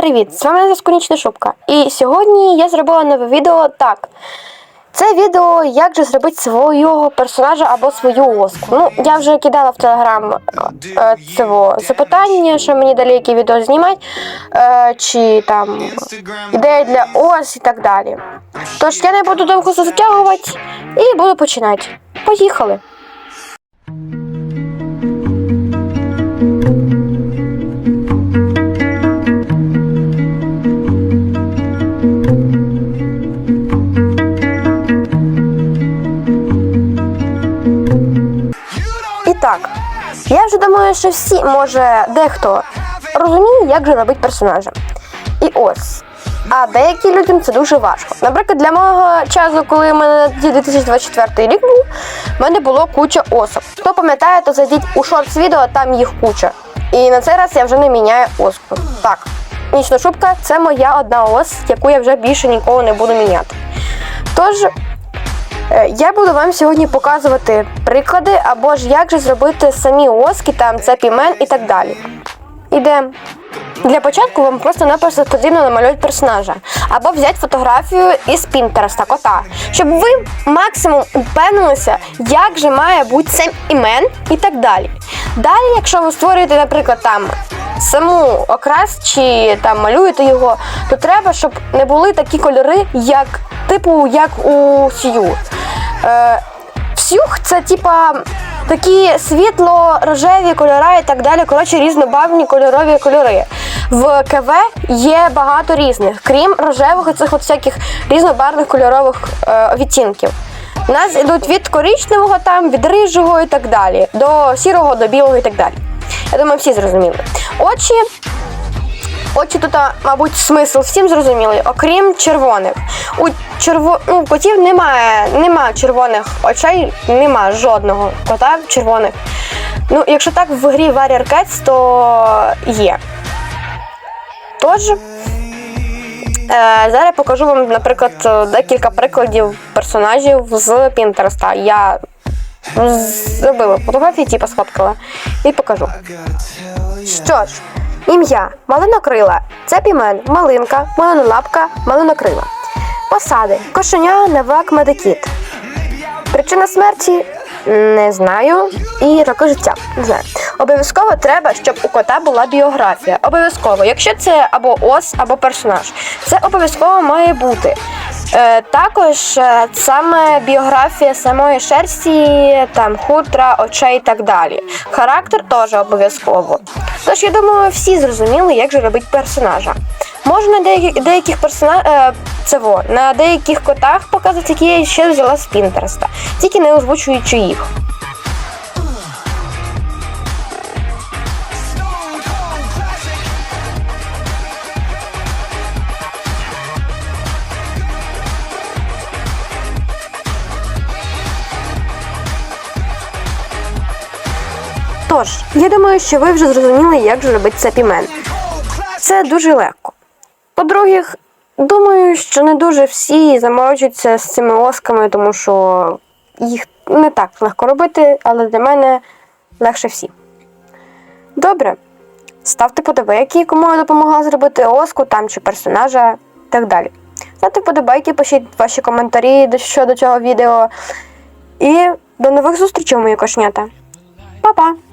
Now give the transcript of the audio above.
привіт! З вами Засконічна Шубка. І сьогодні я зробила нове відео так. Це відео, як же зробити свого персонажа або свою оску. Ну, я вже кидала в телеграм е, цього запитання, що мені далі які відео знімати, е, чи там ідеї для ос і так далі. Тож я не буду довго затягувати і буду починати. Поїхали! Так, я вже думаю, що всі, може, дехто розуміє, як же робити персонажа. І ось. А деяким людям це дуже важко. Наприклад, для мого часу, коли в мене 2024 рік був, в мене було куча особ. Хто пам'ятає, то зайдіть у шортс відео, там їх куча. І на цей раз я вже не міняю оску. Так, нічна шубка це моя одна ос, яку я вже більше ніколи не буду міняти. Тож, Я буду вам сьогодні показувати приклади, або ж як же зробити самі оски, там цепімен і так далі. Ідемо. Для початку вам просто-напросто потрібно намалювати персонажа або взяти фотографію із Пінтереста кота, щоб ви максимум упевнилися, як же має бути сам імен і так далі. Далі, якщо ви створюєте, наприклад, там саму окрас чи там малюєте його, то треба, щоб не були такі кольори, як типу як у Сью. Е, Всюх це типа такі світло-рожеві кольори і так далі. Коротше, різнобавні кольорові кольори. В КВ є багато різних, крім рожевих цих от всяких різнобарвних кольорових е, відтінків. У нас йдуть від коричневого, там, від рижого і так далі, до сірого, до білого і так далі. Я думаю, всі зрозуміли. Очі Очі тут, мабуть, смисл всім зрозумілий, окрім червоних. У черво... ну, котів немає, немає червоних очей, немає жодного кота червоних. Ну, якщо так в грі Warrior Cats, то є. Тож, е, зараз покажу вам, наприклад, декілька прикладів персонажів з Пінтереста. Я зробила фотографії, типу сфоткала, і покажу. Що ж, ім'я малинокрила, цепімен, малинка, малинолапка, малинокрила. Посади кошеня, навак, медикіт. Причина смерті не знаю. І роки життя не знаю. Обов'язково треба, щоб у кота була біографія. Обов'язково, якщо це або ос, або персонаж, це обов'язково має бути. Е, також е, саме біографія самої шерсті, там хутра, очей і так далі. Характер теж обов'язково. Тож я думаю, всі зрозуміли, як же робити персонажа. Можна на деяких, деяких персонаж е, на деяких котах показати, які я ще взяла з Пінтереста, тільки не озвучуючи їх. Тож, я думаю, що ви вже зрозуміли, як же робити цепімен. Це дуже легко. По-друге, думаю, що не дуже всі заморочуються з цими осками, тому що їх не так легко робити, але для мене легше всі. Добре. Ставте подобайки, кому я допомогла зробити оску там чи персонажа і так далі. Ставте подобайки, пишіть ваші коментарі щодо цього відео. І до нових зустрічей, мої кошнята. Па-па!